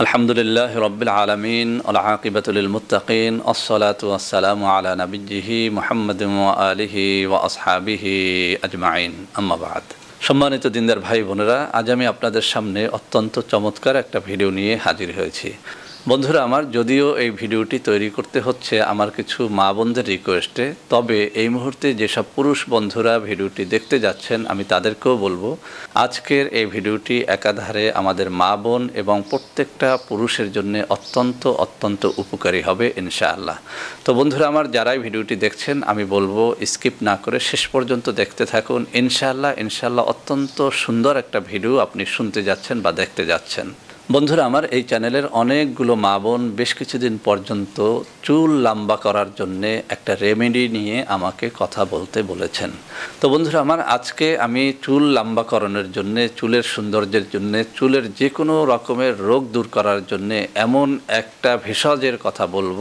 الحمد لله رب العالمين والعاقبة للمتقين الصلاة والسلام على نبيه محمد وآله وأصحابه أجمعين أما بعد সম্মানিত দিনদার ভাই বোনেরা আজ আমি আপনাদের সামনে অত্যন্ত চমৎকার একটা ভিডিও নিয়ে হাজির হয়েছি বন্ধুরা আমার, যদিও এই ভিডিওটি তৈরি করতে হচ্ছে আমার কিছু মা বোনদের রিকোয়েস্টে তবে এই মুহূর্তে যেসব পুরুষ বন্ধুরা ভিডিওটি দেখতে যাচ্ছেন, আমি তাদেরকেও বলব, আজকের এই ভিডিওটি একাধারে আমাদের মা বোন এবং প্রত্যেকটা পুরুষের জন্য অত্যন্ত অত্যন্ত উপকারী হবে, ইনশাআল্লাহ। তো বন্ধুরা আমার, যারাই ভিডিওটি দেখছেন, আমি বলব স্কিপ না করে শেষ পর্যন্ত দেখতে থাকুন। ইনশাআল্লাহ ইনশাআল্লাহ অত্যন্ত সুন্দর একটা ভিডিও আপনি শুনতে যাচ্ছেন বা দেখতে যাচ্ছেন। বন্ধুরা, আমার এই চ্যানেলের অনেকগুলো মা বোন বেশ কিছুদিন পর্যন্ত চুল লম্বা করার জন্যে একটা রেমেডি নিয়ে আমাকে কথা বলতে বলেছেন। তো বন্ধুরা, আমার আজকে আমি চুল লম্বাকরণের জন্যে, চুলের সৌন্দর্যের জন্যে, চুলের যে কোনো রকমের রোগ দূর করার জন্যে এমন একটা ভেষজের কথা বলব,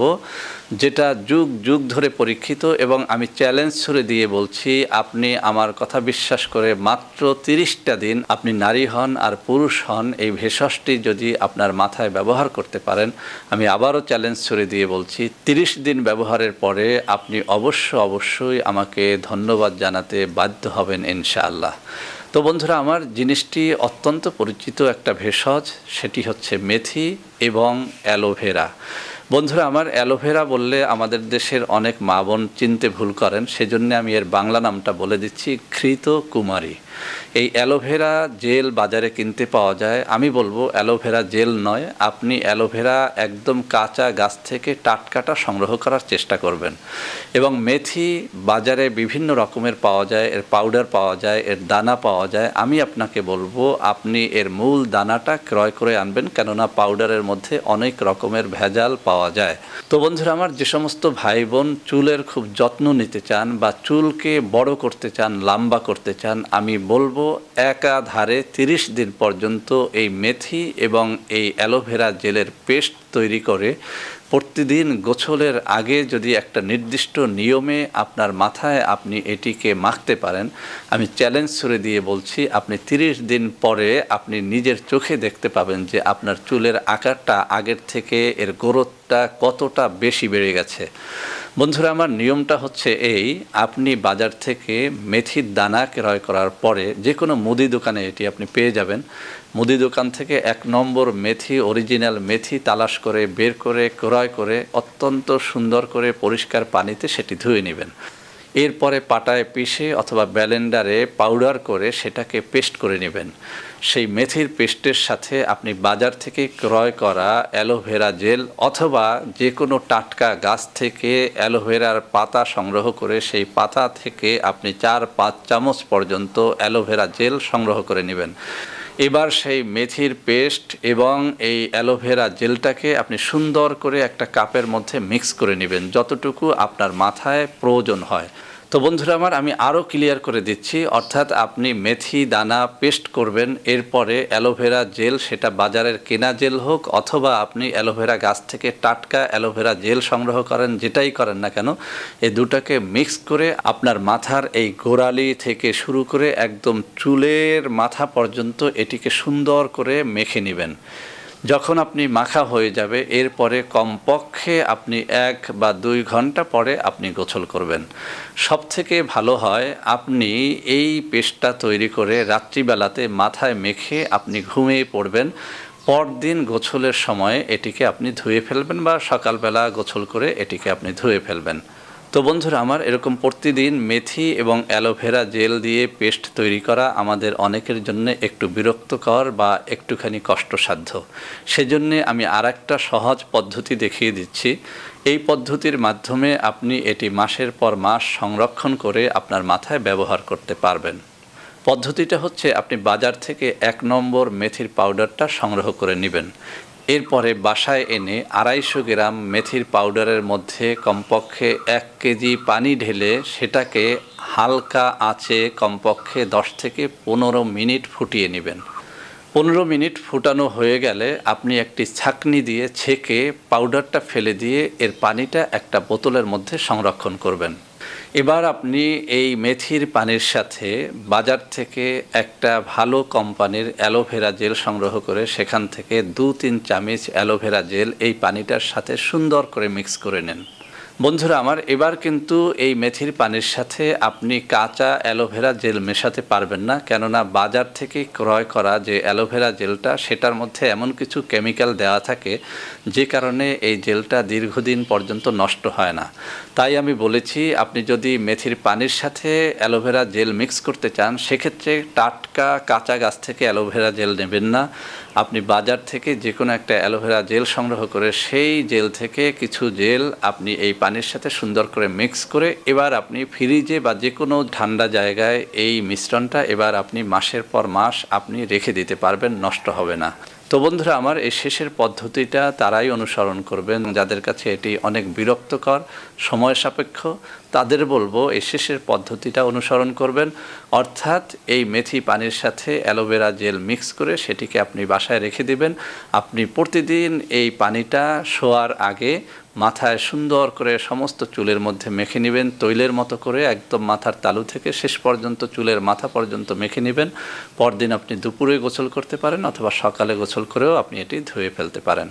যেটা যুগ যুগ ধরে পরীক্ষিত এবং আমি চ্যালেঞ্জ ছুড়ে দিয়ে বলছি, আপনি আমার কথা বিশ্বাস করে মাত্র তিরিশটা দিন আপনি নারী হন আর পুরুষ হন, এই ভেষজটি যদি আপনার মাথায় ব্যবহার করতে পারেন, আমি আবারও চ্যালেঞ্জ ছুড়ে দিয়ে বলছি, তিরিশ দিন ব্যবহারের পরে আপনি অবশ্য অবশ্যই আমাকে ধন্যবাদ জানাতে বাধ্য হবেন ইনশাআল্লাহ। তো বন্ধুরা, আমার জিনিসটি অত্যন্ত পরিচিত একটা ভেষজ, সেটি হচ্ছে মেথি এবং অ্যালোভেরা। বন্ধুরা, আমার অ্যালোভেরা বললে আমাদের দেশের অনেক মা বোন চিনতে ভুল করেন, সেজন্য আমি এর বাংলা নামটা বলে দিচ্ছি ঘৃত কুমারী। এই অ্যালোভেরা জেল বাজারে কিনতে পাওয়া যায়। আমি বলব, অ্যালোভেরা জেল নয়, আপনি অ্যালোভেরা একদম কাঁচা গাছ থেকে টাটকাটা সংগ্রহ করার চেষ্টা করবেন। এবং মেথি বাজারে বিভিন্ন রকমের পাওয়া যায়, এর পাউডার পাওয়া যায়, এর দানা পাওয়া যায়। আমি আপনাকে বলব, আপনি এর মূল দানাটা ক্রয় করে আনবেন, কেননা পাউডারের মধ্যে অনেক রকমের ভেজাল পাওয়া যায়। তো বন্ধুরা, আমার যে সমস্ত ভাই বোন চুলের খুব যত্ন নিতে চান বা চুলকে বড় করতে চান, লম্বা করতে চান, আমি বলব একাধারে তিরিশ দিন পর্যন্ত এই মেথি এবং এই অ্যালোভেরা জেলের পেস্ট তৈরি করে প্রতিদিন গোছলের আগে যদি একটা নির্দিষ্ট নিয়মে আপনার মাথায় আপনি এটিকে মাখতে পারেন, আমি চ্যালেঞ্জ ছুড়ে দিয়ে বলছি, আপনি তিরিশ দিন পরে আপনি নিজের চোখে দেখতে পাবেন যে আপনার চুলের আকারটা আগের থেকে এর গ্রোথটা কতটা বেশি বেড়ে গেছে। বন্ধুরা, আমার নিয়মটা হচ্ছে এই, আপনি বাজার থেকে মেথির দানা ক্রয় করার পরে যে কোনো মুদি দোকানে এটি আপনি পেয়ে যাবেন। মুদি দোকান থেকে এক নম্বর মেথি অরিজিনাল মেথি তালাশ করে, বের করে, ক্রয় করে, অত্যন্ত সুন্দর করে পরিষ্কার পানিতে সেটি ধুয়ে নেবেন। এরপরে পাটায় পিষে অথবা ব্যালেন্ডারে পাউডার করে সেটাকে পেস্ট করে নেবেন। সেই মেথির পেস্টের সাথে আপনি বাজার থেকে ক্রয় করা অ্যালোভেরা জেল অথবা যে কোনো টাটকা গাছ থেকে অ্যালোভেরার পাতা সংগ্রহ করে সেই পাতা থেকে আপনি চার পাঁচ চামচ পর্যন্ত অ্যালোভেরা জেল সংগ্রহ করে নেবেন। এবার সেই মেথির পেস্ট এবং এই অ্যালোভেরা জেলটাকে আপনি সুন্দর করে একটা কাপের মধ্যে মিক্স করে নেবেন, যতটুকু আপনার মাথায় প্রয়োজন হয়। তো বন্ধুরা আমার, আমি আরও ক্লিয়ার করে দিচ্ছি, অর্থাৎ আপনি মেথি, দানা পেস্ট করবেন, এরপরে অ্যালোভেরা জেল সেটা বাজারের কেনা জেল হোক, অথবা আপনি অ্যালোভেরা গাছ থেকে টাটকা অ্যালোভেরা জেল সংগ্রহ করেন, যেটাই করেন না কেন, এই দুটাকে মিক্স করে আপনার মাথার এই গোড়ালি থেকে শুরু করে একদম চুলের মাথা পর্যন্ত এটিকে সুন্দর করে মেখে নেবেন। যখন আপনি মাখা হয়ে যাবে, এরপরে কমপক্ষে আপনি এক বা দুই ঘণ্টা পরে আপনি গোসল করবেন। সব থেকে ভালো হয়, আপনি এই পেস্টটা তৈরি করে রাত্রিবেলাতে মাথায় মেখে আপনি ঘুমিয়ে পড়বেন। পরদিন গোছলের সময় এটিকে আপনি ধুয়ে ফেলবেন বা সকালবেলা গোছল করে এটিকে আপনি ধুয়ে ফেলবেন। তো বন্ধুরা, আমার এরকম প্রতিদিন মেথি এবং অ্যালোভেরা জেল দিয়ে পেস্ট তৈরি করা আমাদের অনেকের জন্য একটু বিরক্তকর বা একটুখানি কষ্টসাধ্য। সেজন্যে আমি আর একটা সহজ পদ্ধতি দেখিয়ে দিচ্ছি। এই পদ্ধতির মাধ্যমে আপনি এটি মাসের পর মাস সংরক্ষণ করে আপনার মাথায় ব্যবহার করতে পারবেন। পদ্ধতিটা হচ্ছে আপনি বাজার থেকে এক নম্বর মেথির পাউডারটা সংগ্রহ করে নেবেন। এরপরে বাসায় এনে আড়াইশো গ্রাম মেথির পাউডারের মধ্যে কমপক্ষে এক কেজি পানি ঢেলে সেটাকে হালকা আঁচে কমপক্ষে দশ থেকে পনেরো মিনিট ফুটিয়ে নেবেন। পনেরো মিনিট ফুটানো হয়ে গেলে আপনি একটি ছাকনি দিয়ে ছেঁকে পাউডারটা ফেলে দিয়ে এর পানিটা একটা বোতলের মধ্যে সংরক্ষণ করবেন। এবার আপনি এই মেথির পানির সাথে বাজার থেকে একটা ভালো কোম্পানির অ্যালোভেরা জেল সংগ্রহ করে সেখান থেকে দু তিন চামচ অ্যালোভেরা জেল এই পানিটার সাথে সুন্দর করে মিক্স করে নেন। বন্ধুরা, আমার এবার কিন্তু এই মেথির পানির সাথে আপনি কাঁচা অ্যালোভেরা জেল মেশাতে পারবেন না। কেননা বাজার থেকে ক্রয় করা যে অ্যালোভেরা জেলটা, সেটার মধ্যে এমন কিছু কেমিক্যাল দেওয়া থাকে, যে কারণে এই জেলটা দীর্ঘদিন পর্যন্ত নষ্ট হয় না। তাই আমি বলেছি, আপনি যদি মেথির পানির সাথে অ্যালোভেরা জেল মিক্স করতে চান, সেক্ষেত্রে টাটকা কাঁচা গাছ থেকে অ্যালোভেরা জেল নেবেন না। আপনি বাজার থেকে যে কোনো একটা অ্যালোভেরা জেল সংগ্রহ করে, সেই জেল থেকে কিছু জেল আপনি এই পানির সাথে সুন্দর করে মিক্স করে এবার আপনি ফ্রিজে বা যে কোনো ঠান্ডা জায়গায় এই মিশ্রণটা এবার আপনি মাসের পর মাস আপনি রেখে দিতে পারবেন, নষ্ট হবে না। তো বন্ধুরা, আমার এই শেষের পদ্ধতিটা তারাই অনুসরণ করবেন। যাদের কাছে এটি অনেক বিরক্তকর, সময় সাপেক্ষ, তাদের বলব এই শেষের পদ্ধতিটা অনুসরণ করবেন। অর্থাৎ এই মেথি পানির সাথে অ্যালোভেরা জেল মিক্স করে সেটিকে আপনি বাসায় রেখে দিবেন। আপনি প্রতিদিন এই পানিটা শোয়ার আগে মাথায় সুন্দর করে সমস্ত চুলের মধ্যে মেখে নেবেন, তৈলের মতো করে একদম মাথার তালু থেকে শেষ পর্যন্ত চুলের মাথা পর্যন্ত মেখে নেবেন। পরদিন আপনি দুপুরে গোসল করতে পারেন অথবা সকালে গোসল করেও আপনি এটি ধুয়ে ফেলতে পারেন।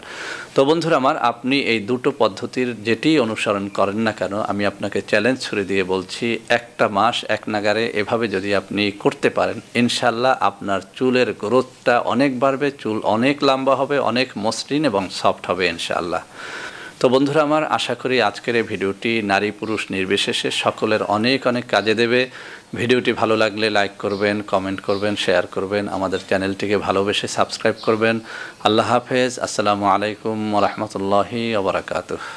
তো বন্ধুরা আমার, আপনি এই দুটো পদ্ধতির যেটি অনুসরণ করেন না কেন, আমি আপনাকে চ্যালেঞ্জ ছুড়ে দিয়ে বলছি, একটা মাস এক নাগারে এভাবে যদি আপনি করতে পারেন ইনশাল্লাহ আপনার চুলের গ্রোথটা অনেক বাড়বে, চুল অনেক লম্বা হবে, অনেক মসৃণ এবং সফট হবে ইনশাআল্লাহ। তো বন্ধুরা আমার আশা করি আজকের এই ভিডিওটি নারী পুরুষ নির্বিশেষে সকলের অনেক অনেক কাজে দেবে। ভিডিওটি ভালো লাগলে লাইক করবেন, কমেন্ট করবেন, শেয়ার করবেন, আমাদের চ্যানেলটিকে ভালোবেসে সাবস্ক্রাইব করবেন। আল্লাহ হাফেজ, আসসালামু আলাইকুম রহমতুল্লাহি ওবরাকাতুহ